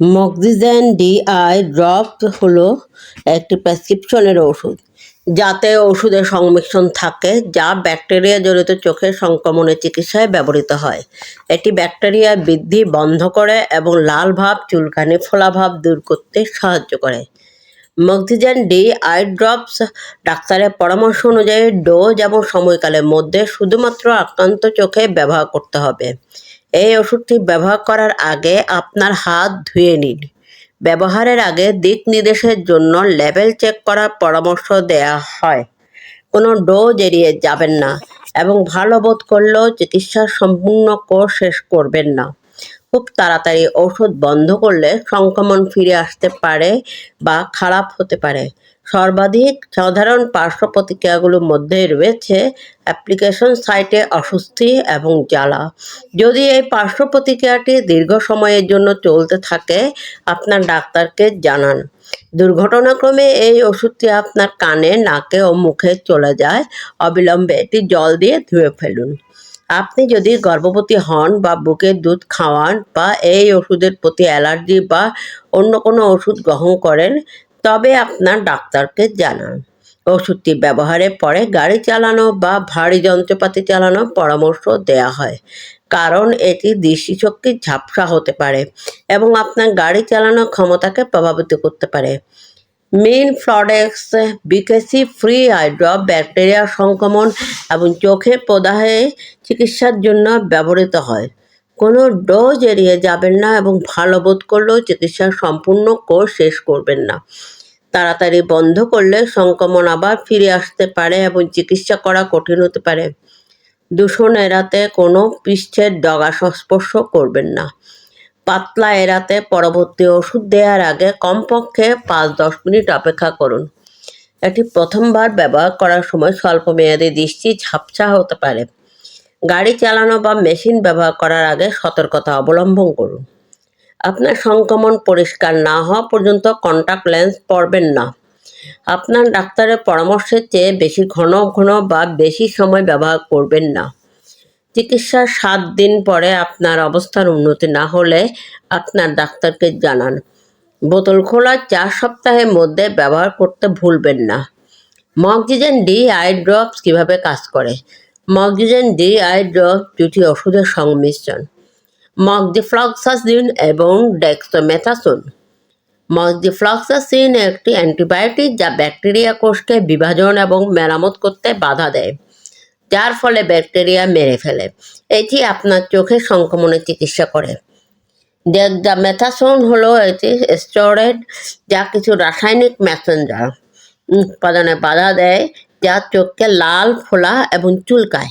মক্সিজেন DI drop হলো একটি প্রেসক্রিপশনের ওষুধ, যাতে ওষুধের সংমিশ্রণ থাকে যা ব্যাকটেরিয়া জড়িত চোখের সংক্রমণের চিকিৎসায় ব্যবহৃত হয়। এটি ব্যাকটেরিয়া বৃদ্ধি বন্ধ করে এবং লাল ভাব, চুলকানি, ফোলা ভাব দূর করতে সাহায্য করে। মক্সিজেন ডি আই ড্রপস ডাক্তারের পরামর্শ অনুযায়ী ডোজ এবং সময়কালের মধ্যে শুধুমাত্র আক্রান্ত চোখে ব্যবহার করতে হবে। এই ওষুধটি ব্যবহার করার আগে আপনার হাত ধুয়ে নিন। ব্যবহারের আগে দিক নির্দেশের জন্য লেভেল চেক করার পরামর্শ দেওয়া হয়। কোনো ডোজ এড়িয়ে যাবেন না এবং ভালো বোধ করলেও চিকিৎসার সম্পূর্ণ কোর্স শেষ করবেন না। খুব তাড়াতাড়ি ওষুধ বন্ধ করলে সংক্রমণ ফিরে আসতে পারে বা খারাপ হতে পারে। সর্বাধিক সাধারণ পার্শ্ব প্রতিক্রিয়াগুলোর মধ্যে রয়েছে অ্যাপ্লিকেশন সাইটে অস্বস্তি এবং জ্বালা। যদি এই পার্শ্ব প্রতিক্রিয়াটি দীর্ঘ সময়ের জন্য চলতে থাকে, আপনার ডাক্তারকে জানান। দুর্ঘটনাক্রমে এই ওষুধটি আপনার কানে, নাকে ও মুখে চলে যায়। অবিলম্বে এটি জল দিয়ে ধুয়ে ফেলুন। আপনি যদি গর্ভবতী হন বা বুকের দুধ খাওয়ান বা এই ওষুধের প্রতি অ্যালার্জি বা অন্য কোনো ওষুধ গ্রহণ করেন, তবে আপনার ডাক্তারকে জানান। ওষুধটি ব্যবহারের পরে গাড়ি চালানো বা ভারী যন্ত্রপাতি চালানোর পরামর্শ দেওয়া হয়, কারণ এটি দৃষ্টিশক্তির ঝাপসা হতে পারে এবং আপনার গাড়ি চালানোর ক্ষমতাকে প্রভাবিত করতে পারে। মেইন ফ্লডেক্স বিকেসি ফ্রি আইড্রপ ব্যাকটেরিয়া সংক্রমণ এবং চোখের প্রদাহে চিকিৎসার জন্য ব্যবহৃত হয়। কোনো ডোজ এড়িয়ে যাবেন না এবং ভালো বোধ করলেও চিকিৎসার সম্পূর্ণ কোর্স শেষ করবেন না। তাড়াতাড়ি বন্ধ করলে সংক্রমণ আবার ফিরে আসতে পারে এবং চিকিৎসা করা কঠিন হতে পারে। দূষণ এড়াতে কোনো পৃষ্ঠের ডগা সংস্পর্শ করবেন না। পাতলা এড়াতে পরবর্তী ওষুধ দেওয়ার আগে কমপক্ষে পাঁচ দশ মিনিট অপেক্ষা করুন। এটি প্রথমবার ব্যবহার করার সময় স্বল্পমেয়াদী দৃষ্টি ঝাপসা হতে পারে। গাড়ি চালানো বা মেশিন ব্যবহার করার আগে সতর্কতা অবলম্বন করুন। আপনার সংক্রমণ পরিষ্কার না হওয়া পর্যন্ত কন্টাক্ট লেন্স পরবেন না। আপনার ডাক্তারের পরামর্শের চেয়ে বেশি ঘন ঘন বা বেশি সময় ব্যবহার করবেন না। চিকিৎসার সাত দিন পরে আপনার অবস্থার উন্নতি না হলে আপনার ডাক্তারকে জানান। বোতল খোলা চার সপ্তাহের মধ্যে ব্যবহার করতে ভুলবেন না। মক্সিজেন ডি আই ড্রপস কীভাবে কাজ করে? মক্সিজেন ডি আই ড্রপস দুটি ওষুধের সংমিশ্রণ। মকজিফ্লক্সাসিন এবং ডেক্সোমেথাসোন। মকজিফ্লক্সাসিন একটি অ্যান্টিবায়োটিক যা ব্যাকটেরিয়া কোষকে বিভাজন এবং মেরামত করতে বাধা দেয়। যার ফলে ব্যাকটেরিয়া মেরে ফেলে। এটি আপনার চোখে সংক্রমণের চিকিৎসা করে। ডেক্সামেথাসোন হলো এটি স্টোরেড যা কিছু রাসায়নিক মেসেঞ্জার উৎপাদনে বাধা দেয়, যা চোখকে লাল, ফোলা এবং চুলকায়।